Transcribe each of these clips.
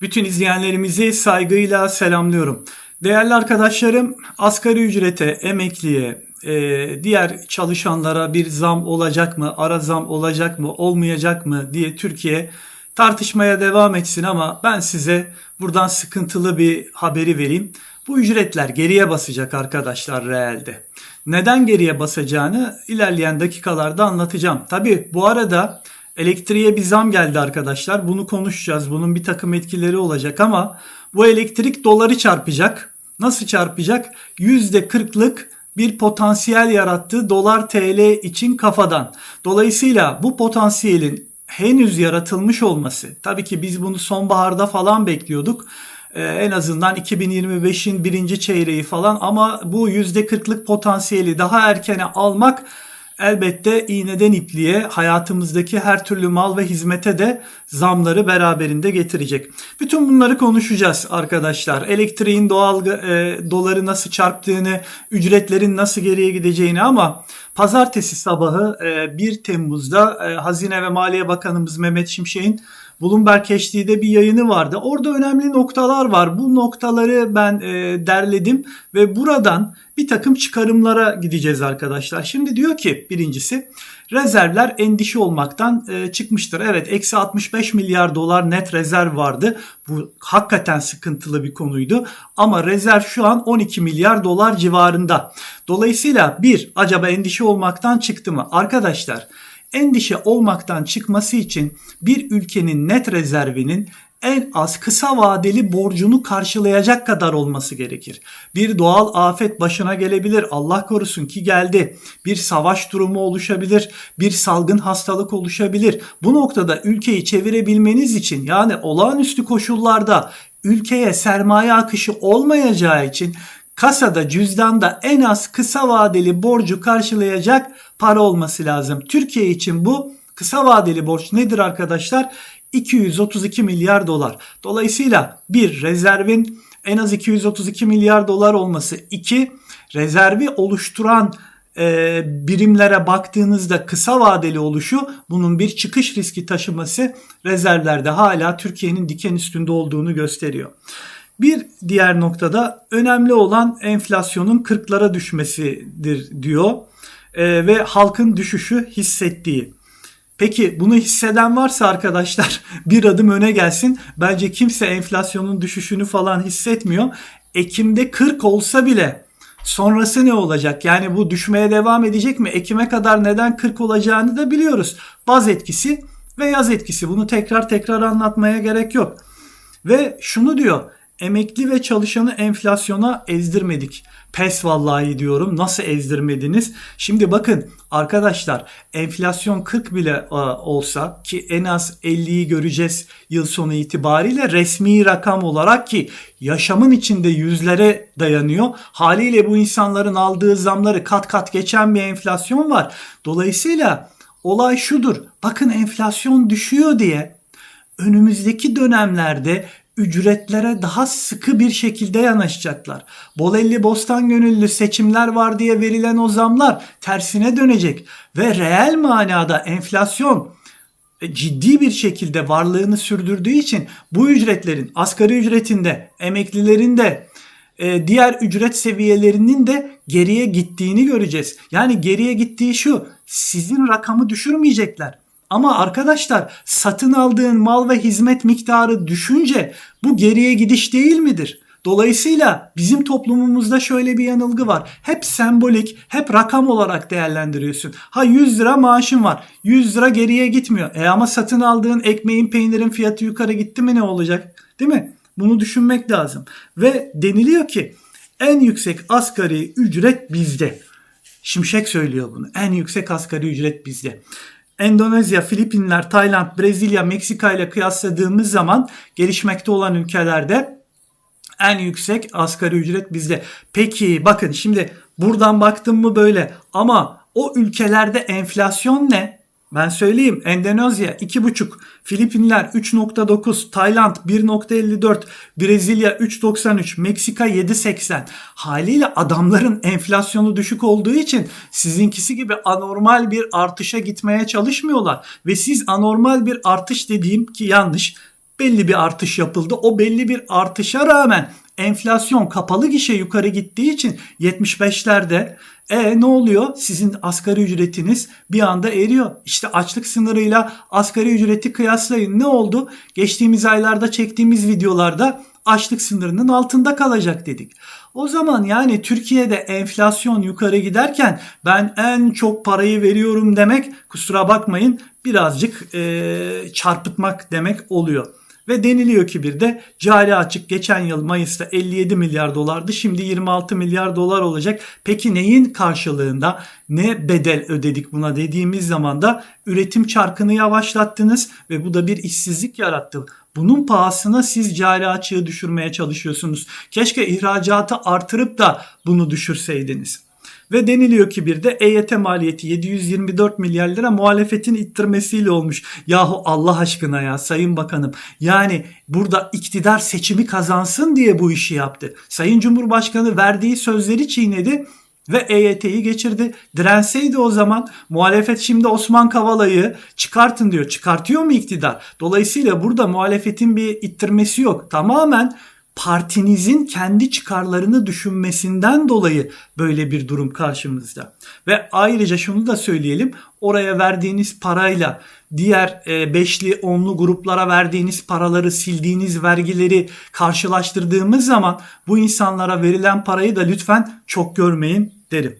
Bütün izleyenlerimizi saygıyla selamlıyorum. Değerli arkadaşlarım, asgari ücrete, emekliye, e, diğer çalışanlara bir zam olacak mı, ara zam olacak mı, olmayacak mı diye Türkiye tartışmaya devam etsin ama ben size buradan sıkıntılı bir haberi vereyim. Bu ücretler geriye basacak arkadaşlar reelde. Neden geriye basacağını ilerleyen dakikalarda anlatacağım. Tabi bu arada elektriğe bir zam geldi arkadaşlar. Bunu konuşacağız. Bunun bir takım etkileri olacak ama bu elektrik doları çarpacak. Nasıl çarpacak? %40'lık bir potansiyel yarattı dolar TL için kafadan. Dolayısıyla bu potansiyelin henüz yaratılmış olması tabii ki biz bunu sonbaharda falan bekliyorduk. Ee, en azından 2025'in birinci çeyreği falan ama bu %40'lık potansiyeli daha erkene almak elbette iğneden ipliğe hayatımızdaki her türlü mal ve hizmete de zamları beraberinde getirecek. Bütün bunları konuşacağız arkadaşlar. Elektriğin doğal e, doları nasıl çarptığını, ücretlerin nasıl geriye gideceğini ama pazartesi sabahı e, 1 Temmuz'da e, Hazine ve Maliye Bakanımız Mehmet Şimşek'in Bloomberg HD'de bir yayını vardı. Orada önemli noktalar var. Bu noktaları ben e, derledim ve buradan bir takım çıkarımlara gideceğiz arkadaşlar. Şimdi diyor ki birincisi rezervler endişe olmaktan e, çıkmıştır. Evet eksi 65 milyar dolar net rezerv vardı. Bu hakikaten sıkıntılı bir konuydu. Ama rezerv şu an 12 milyar dolar civarında. Dolayısıyla bir acaba endişe olmaktan çıktı mı? Arkadaşlar endişe olmaktan çıkması için bir ülkenin net rezervinin en az kısa vadeli borcunu karşılayacak kadar olması gerekir. Bir doğal afet başına gelebilir. Allah korusun ki geldi. Bir savaş durumu oluşabilir. Bir salgın hastalık oluşabilir. Bu noktada ülkeyi çevirebilmeniz için yani olağanüstü koşullarda ülkeye sermaye akışı olmayacağı için kasada cüzdanda en az kısa vadeli borcu karşılayacak para olması lazım. Türkiye için bu kısa vadeli borç nedir arkadaşlar? 232 milyar dolar. Dolayısıyla bir rezervin en az 232 milyar dolar olması. iki rezervi oluşturan e, birimlere baktığınızda kısa vadeli oluşu bunun bir çıkış riski taşıması rezervlerde hala Türkiye'nin diken üstünde olduğunu gösteriyor. Bir diğer noktada önemli olan enflasyonun 40'lara düşmesidir diyor e, ve halkın düşüşü hissettiği. Peki bunu hisseden varsa arkadaşlar bir adım öne gelsin. Bence kimse enflasyonun düşüşünü falan hissetmiyor. Ekim'de 40 olsa bile sonrası ne olacak? Yani bu düşmeye devam edecek mi? Ekim'e kadar neden 40 olacağını da biliyoruz. Baz etkisi ve yaz etkisi. Bunu tekrar tekrar anlatmaya gerek yok. Ve şunu diyor emekli ve çalışanı enflasyona ezdirmedik. Pes vallahi diyorum. Nasıl ezdirmediniz? Şimdi bakın arkadaşlar enflasyon 40 bile e, olsa ki en az 50'yi göreceğiz yıl sonu itibariyle resmi rakam olarak ki yaşamın içinde yüzlere dayanıyor. Haliyle bu insanların aldığı zamları kat kat geçen bir enflasyon var. Dolayısıyla olay şudur. Bakın enflasyon düşüyor diye önümüzdeki dönemlerde ücretlere daha sıkı bir şekilde yanaşacaklar. Bolelli bostan gönüllü seçimler var diye verilen o zamlar tersine dönecek ve reel manada enflasyon e, ciddi bir şekilde varlığını sürdürdüğü için bu ücretlerin asgari ücretinde, emeklilerin de e, diğer ücret seviyelerinin de geriye gittiğini göreceğiz. Yani geriye gittiği şu sizin rakamı düşürmeyecekler. Ama arkadaşlar satın aldığın mal ve hizmet miktarı düşünce bu geriye gidiş değil midir? Dolayısıyla bizim toplumumuzda şöyle bir yanılgı var. Hep sembolik, hep rakam olarak değerlendiriyorsun. Ha 100 lira maaşın var. 100 lira geriye gitmiyor. E ama satın aldığın ekmeğin, peynirin fiyatı yukarı gitti mi ne olacak? Değil mi? Bunu düşünmek lazım. Ve deniliyor ki en yüksek asgari ücret bizde. Şimşek söylüyor bunu. En yüksek asgari ücret bizde. Endonezya, Filipinler, Tayland, Brezilya, Meksika ile kıyasladığımız zaman gelişmekte olan ülkelerde en yüksek asgari ücret bizde. Peki bakın şimdi buradan baktım mı böyle ama o ülkelerde enflasyon ne? Ben söyleyeyim Endonezya 2,5, Filipinler 3.9, Tayland 1.54, Brezilya 3.93, Meksika 7.80. Haliyle adamların enflasyonu düşük olduğu için sizinkisi gibi anormal bir artışa gitmeye çalışmıyorlar. Ve siz anormal bir artış dediğim ki yanlış belli bir artış yapıldı. O belli bir artışa rağmen enflasyon kapalı gişe yukarı gittiği için 75'lerde e ne oluyor? Sizin asgari ücretiniz bir anda eriyor. İşte açlık sınırıyla asgari ücreti kıyaslayın. Ne oldu? Geçtiğimiz aylarda çektiğimiz videolarda açlık sınırının altında kalacak dedik. O zaman yani Türkiye'de enflasyon yukarı giderken ben en çok parayı veriyorum demek kusura bakmayın birazcık e, çarpıtmak demek oluyor. Ve deniliyor ki bir de cari açık geçen yıl Mayıs'ta 57 milyar dolardı. Şimdi 26 milyar dolar olacak. Peki neyin karşılığında ne bedel ödedik buna dediğimiz zaman da üretim çarkını yavaşlattınız ve bu da bir işsizlik yarattı. Bunun pahasına siz cari açığı düşürmeye çalışıyorsunuz. Keşke ihracatı artırıp da bunu düşürseydiniz. Ve deniliyor ki bir de EYT maliyeti 724 milyar lira muhalefetin ittirmesiyle olmuş. Yahu Allah aşkına ya Sayın Bakanım. Yani burada iktidar seçimi kazansın diye bu işi yaptı. Sayın Cumhurbaşkanı verdiği sözleri çiğnedi ve EYT'yi geçirdi. Direnseydi o zaman muhalefet şimdi Osman Kavala'yı çıkartın diyor. Çıkartıyor mu iktidar? Dolayısıyla burada muhalefetin bir ittirmesi yok. Tamamen partinizin kendi çıkarlarını düşünmesinden dolayı böyle bir durum karşımızda. Ve ayrıca şunu da söyleyelim. Oraya verdiğiniz parayla diğer e, beşli onlu gruplara verdiğiniz paraları sildiğiniz vergileri karşılaştırdığımız zaman bu insanlara verilen parayı da lütfen çok görmeyin derim.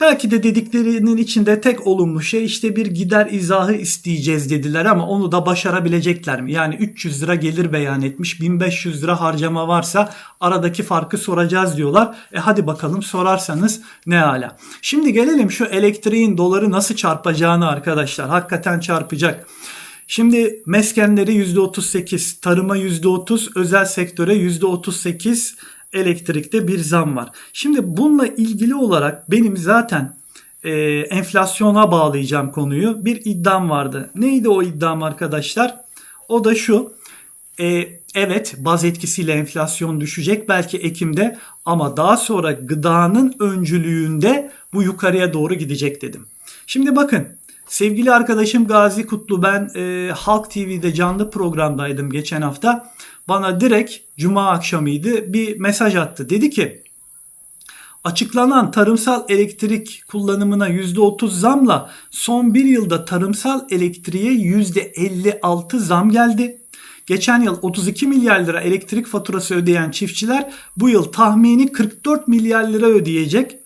Belki de dediklerinin içinde tek olumlu şey işte bir gider izahı isteyeceğiz dediler ama onu da başarabilecekler mi? Yani 300 lira gelir beyan etmiş 1500 lira harcama varsa aradaki farkı soracağız diyorlar. E hadi bakalım sorarsanız ne ala. Şimdi gelelim şu elektriğin doları nasıl çarpacağını arkadaşlar. Hakikaten çarpacak. Şimdi meskenleri %38, tarıma %30, özel sektöre %38 elektrikte bir zam var. Şimdi bununla ilgili olarak benim zaten e, enflasyona bağlayacağım konuyu. Bir iddiam vardı. Neydi o iddiam arkadaşlar? O da şu. E, evet baz etkisiyle enflasyon düşecek belki Ekim'de ama daha sonra gıdanın öncülüğünde bu yukarıya doğru gidecek dedim. Şimdi bakın sevgili arkadaşım Gazi Kutlu ben e, Halk TV'de canlı programdaydım geçen hafta bana direkt cuma akşamıydı bir mesaj attı. Dedi ki açıklanan tarımsal elektrik kullanımına %30 zamla son bir yılda tarımsal elektriğe %56 zam geldi. Geçen yıl 32 milyar lira elektrik faturası ödeyen çiftçiler bu yıl tahmini 44 milyar lira ödeyecek.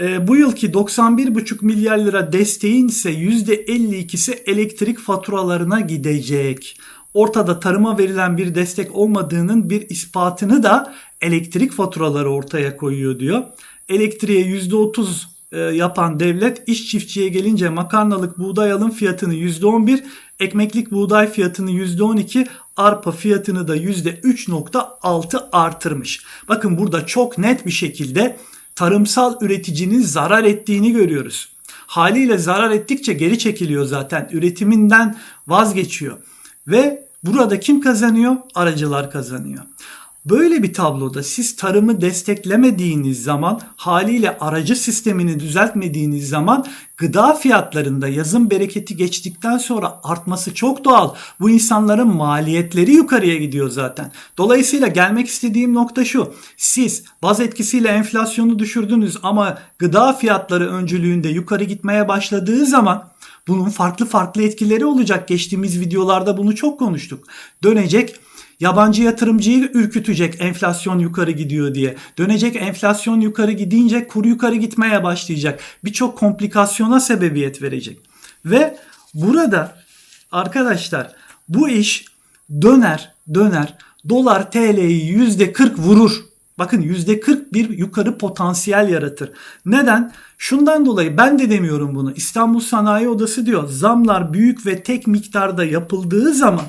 E, bu yılki 91,5 milyar lira desteğin ise %52'si elektrik faturalarına gidecek ortada tarıma verilen bir destek olmadığının bir ispatını da elektrik faturaları ortaya koyuyor diyor. Elektriğe %30 e, yapan devlet iş çiftçiye gelince makarnalık buğday alım fiyatını %11, ekmeklik buğday fiyatını %12, arpa fiyatını da %3.6 artırmış. Bakın burada çok net bir şekilde tarımsal üreticinin zarar ettiğini görüyoruz. Haliyle zarar ettikçe geri çekiliyor zaten. Üretiminden vazgeçiyor. Ve burada kim kazanıyor? Aracılar kazanıyor. Böyle bir tabloda siz tarımı desteklemediğiniz zaman haliyle aracı sistemini düzeltmediğiniz zaman gıda fiyatlarında yazın bereketi geçtikten sonra artması çok doğal. Bu insanların maliyetleri yukarıya gidiyor zaten. Dolayısıyla gelmek istediğim nokta şu. Siz baz etkisiyle enflasyonu düşürdünüz ama gıda fiyatları öncülüğünde yukarı gitmeye başladığı zaman bunun farklı farklı etkileri olacak. Geçtiğimiz videolarda bunu çok konuştuk. Dönecek yabancı yatırımcıyı ürkütecek enflasyon yukarı gidiyor diye. Dönecek enflasyon yukarı gidince kur yukarı gitmeye başlayacak. Birçok komplikasyona sebebiyet verecek. Ve burada arkadaşlar bu iş döner döner dolar TL'yi %40 vurur. Bakın %40 bir yukarı potansiyel yaratır. Neden? Şundan dolayı ben de demiyorum bunu. İstanbul Sanayi Odası diyor zamlar büyük ve tek miktarda yapıldığı zaman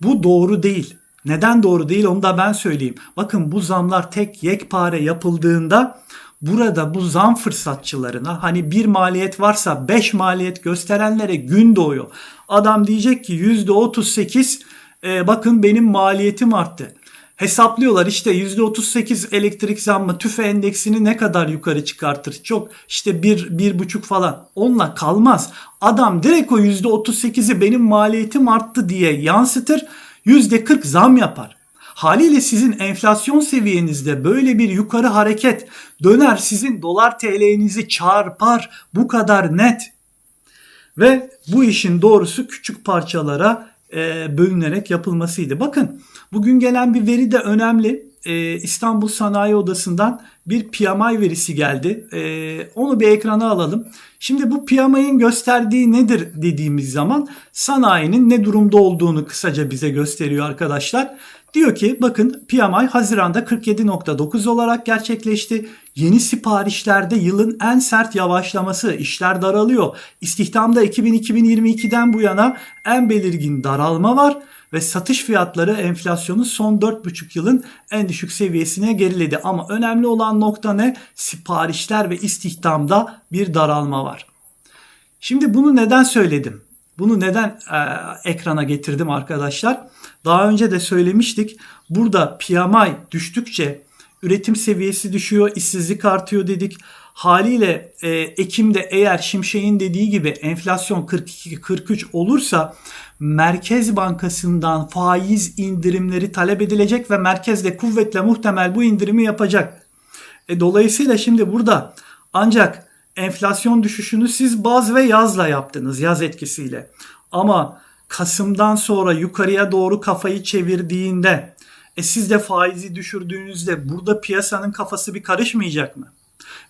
bu doğru değil. Neden doğru değil onu da ben söyleyeyim. Bakın bu zamlar tek yekpare yapıldığında burada bu zam fırsatçılarına hani bir maliyet varsa 5 maliyet gösterenlere gün doğuyor. Adam diyecek ki %38 e, bakın benim maliyetim arttı. Hesaplıyorlar işte %38 elektrik zammı tüfe endeksini ne kadar yukarı çıkartır? Çok işte bir, bir buçuk falan. Onunla kalmaz. Adam direkt o %38'i benim maliyetim arttı diye yansıtır. %40 zam yapar. Haliyle sizin enflasyon seviyenizde böyle bir yukarı hareket döner sizin dolar TL'nizi çarpar. Bu kadar net. Ve bu işin doğrusu küçük parçalara e, bölünerek yapılmasıydı. Bakın bugün gelen bir veri de önemli. E, İstanbul Sanayi Odası'ndan bir PMI verisi geldi. E, onu bir ekrana alalım. Şimdi bu PMI'nin gösterdiği nedir dediğimiz zaman sanayinin ne durumda olduğunu kısaca bize gösteriyor arkadaşlar. Diyor ki bakın PMI Haziran'da 47.9 olarak gerçekleşti. Yeni siparişlerde yılın en sert yavaşlaması, işler daralıyor. İstihdamda 2000-2022'den bu yana en belirgin daralma var ve satış fiyatları enflasyonu son 4,5 yılın en düşük seviyesine geriledi. Ama önemli olan nokta ne? Siparişler ve istihdamda bir daralma var. Şimdi bunu neden söyledim? Bunu neden e, ekrana getirdim arkadaşlar? Daha önce de söylemiştik. Burada PMI düştükçe üretim seviyesi düşüyor, işsizlik artıyor dedik. Haliyle e, Ekim'de eğer Şimşek'in dediği gibi enflasyon 42-43 olursa Merkez Bankası'ndan faiz indirimleri talep edilecek ve merkez de kuvvetle muhtemel bu indirimi yapacak. E, dolayısıyla şimdi burada ancak enflasyon düşüşünü siz baz ve yazla yaptınız yaz etkisiyle. Ama Kasım'dan sonra yukarıya doğru kafayı çevirdiğinde e siz de faizi düşürdüğünüzde burada piyasanın kafası bir karışmayacak mı?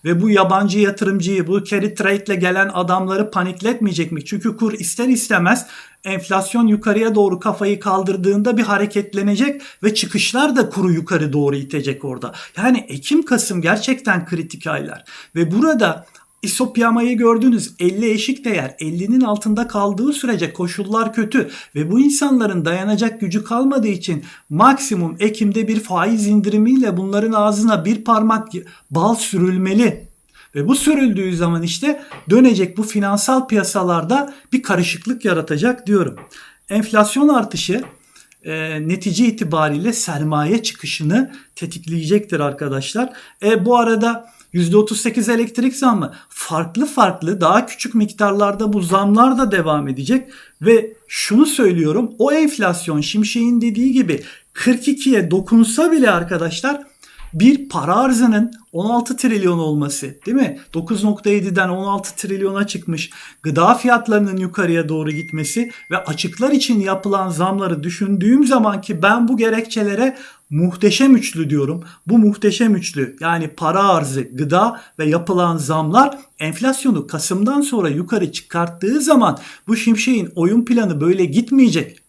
Ve bu yabancı yatırımcıyı, bu carry trade ile gelen adamları panikletmeyecek mi? Çünkü kur ister istemez enflasyon yukarıya doğru kafayı kaldırdığında bir hareketlenecek ve çıkışlar da kuru yukarı doğru itecek orada. Yani Ekim-Kasım gerçekten kritik aylar. Ve burada İsopiyamayı gördünüz 50 eşik değer 50'nin altında kaldığı sürece koşullar kötü ve bu insanların dayanacak gücü kalmadığı için maksimum Ekim'de bir faiz indirimiyle bunların ağzına bir parmak bal sürülmeli. Ve bu sürüldüğü zaman işte dönecek bu finansal piyasalarda bir karışıklık yaratacak diyorum. Enflasyon artışı e, netice itibariyle sermaye çıkışını tetikleyecektir arkadaşlar. E, bu arada %38 elektrik zammı. Farklı farklı daha küçük miktarlarda bu zamlar da devam edecek. Ve şunu söylüyorum o enflasyon Şimşek'in dediği gibi 42'ye dokunsa bile arkadaşlar bir para arzının 16 trilyon olması değil mi? 9.7'den 16 trilyona çıkmış. Gıda fiyatlarının yukarıya doğru gitmesi ve açıklar için yapılan zamları düşündüğüm zaman ki ben bu gerekçelere muhteşem üçlü diyorum. Bu muhteşem üçlü yani para arzı, gıda ve yapılan zamlar enflasyonu Kasım'dan sonra yukarı çıkarttığı zaman bu şimşeğin oyun planı böyle gitmeyecek.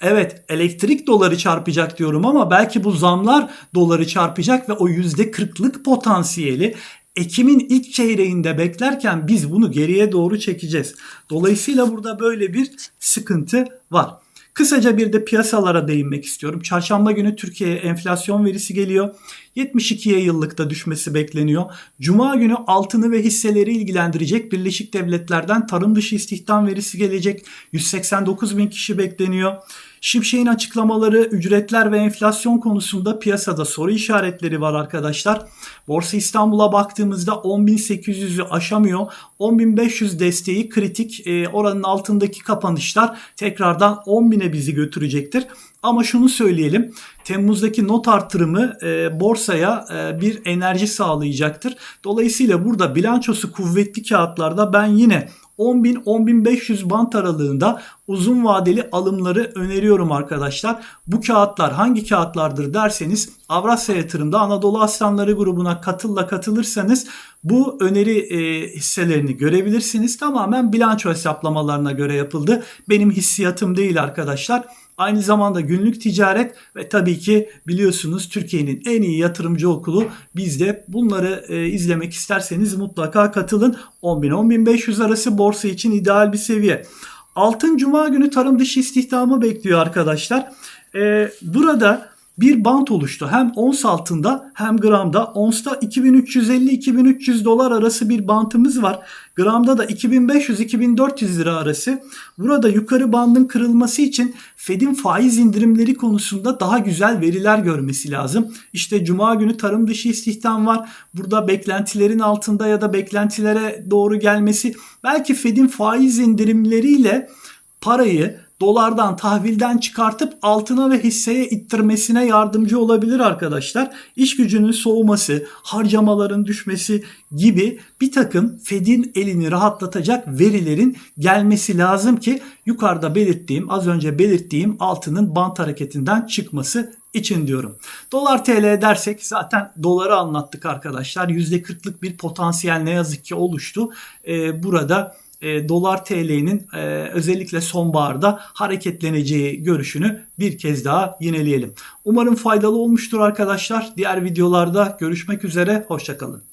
Evet elektrik doları çarpacak diyorum ama belki bu zamlar doları çarpacak ve o %40'lık potansiyeli Ekim'in ilk çeyreğinde beklerken biz bunu geriye doğru çekeceğiz. Dolayısıyla burada böyle bir sıkıntı var. Kısaca bir de piyasalara değinmek istiyorum. Çarşamba günü Türkiye'ye enflasyon verisi geliyor. 72'ye yıllıkta düşmesi bekleniyor. Cuma günü altını ve hisseleri ilgilendirecek Birleşik Devletler'den tarım dışı istihdam verisi gelecek. 189 bin kişi bekleniyor. Şimşek'in açıklamaları ücretler ve enflasyon konusunda piyasada soru işaretleri var arkadaşlar. Borsa İstanbul'a baktığımızda 10.800'ü aşamıyor. 10.500 desteği kritik. E, oranın altındaki kapanışlar tekrardan 10.000'e bizi götürecektir. Ama şunu söyleyelim. Temmuz'daki not artırımı e, borsaya e, bir enerji sağlayacaktır. Dolayısıyla burada bilançosu kuvvetli kağıtlarda ben yine 10.000-10.500 bant aralığında uzun vadeli alımları öneriyorum arkadaşlar. Bu kağıtlar hangi kağıtlardır derseniz Avrasya Yatırım'da Anadolu Aslanları grubuna katılla katılırsanız bu öneri e, hisselerini görebilirsiniz. Tamamen bilanço hesaplamalarına göre yapıldı. Benim hissiyatım değil arkadaşlar. Aynı zamanda günlük ticaret ve tabii ki biliyorsunuz Türkiye'nin en iyi yatırımcı okulu bizde. Bunları e, izlemek isterseniz mutlaka katılın. 10.000-10.500 arası borsa için ideal bir seviye. Altın Cuma günü tarım dışı istihdamı bekliyor arkadaşlar. E, burada bir bant oluştu. Hem ons altında hem gramda. Onsta 2350-2300 dolar arası bir bantımız var. Gramda da 2500-2400 lira arası. Burada yukarı bandın kırılması için Fed'in faiz indirimleri konusunda daha güzel veriler görmesi lazım. İşte cuma günü tarım dışı istihdam var. Burada beklentilerin altında ya da beklentilere doğru gelmesi belki Fed'in faiz indirimleriyle parayı dolardan tahvilden çıkartıp altına ve hisseye ittirmesine yardımcı olabilir arkadaşlar. İş gücünün soğuması, harcamaların düşmesi gibi bir takım Fed'in elini rahatlatacak verilerin gelmesi lazım ki yukarıda belirttiğim, az önce belirttiğim altının bant hareketinden çıkması için diyorum. Dolar TL dersek zaten doları anlattık arkadaşlar. %40'lık bir potansiyel ne yazık ki oluştu. Ee, burada e, dolar TL'nin e, özellikle sonbaharda hareketleneceği görüşünü bir kez daha yineleyelim. Umarım faydalı olmuştur arkadaşlar. Diğer videolarda görüşmek üzere. Hoşçakalın.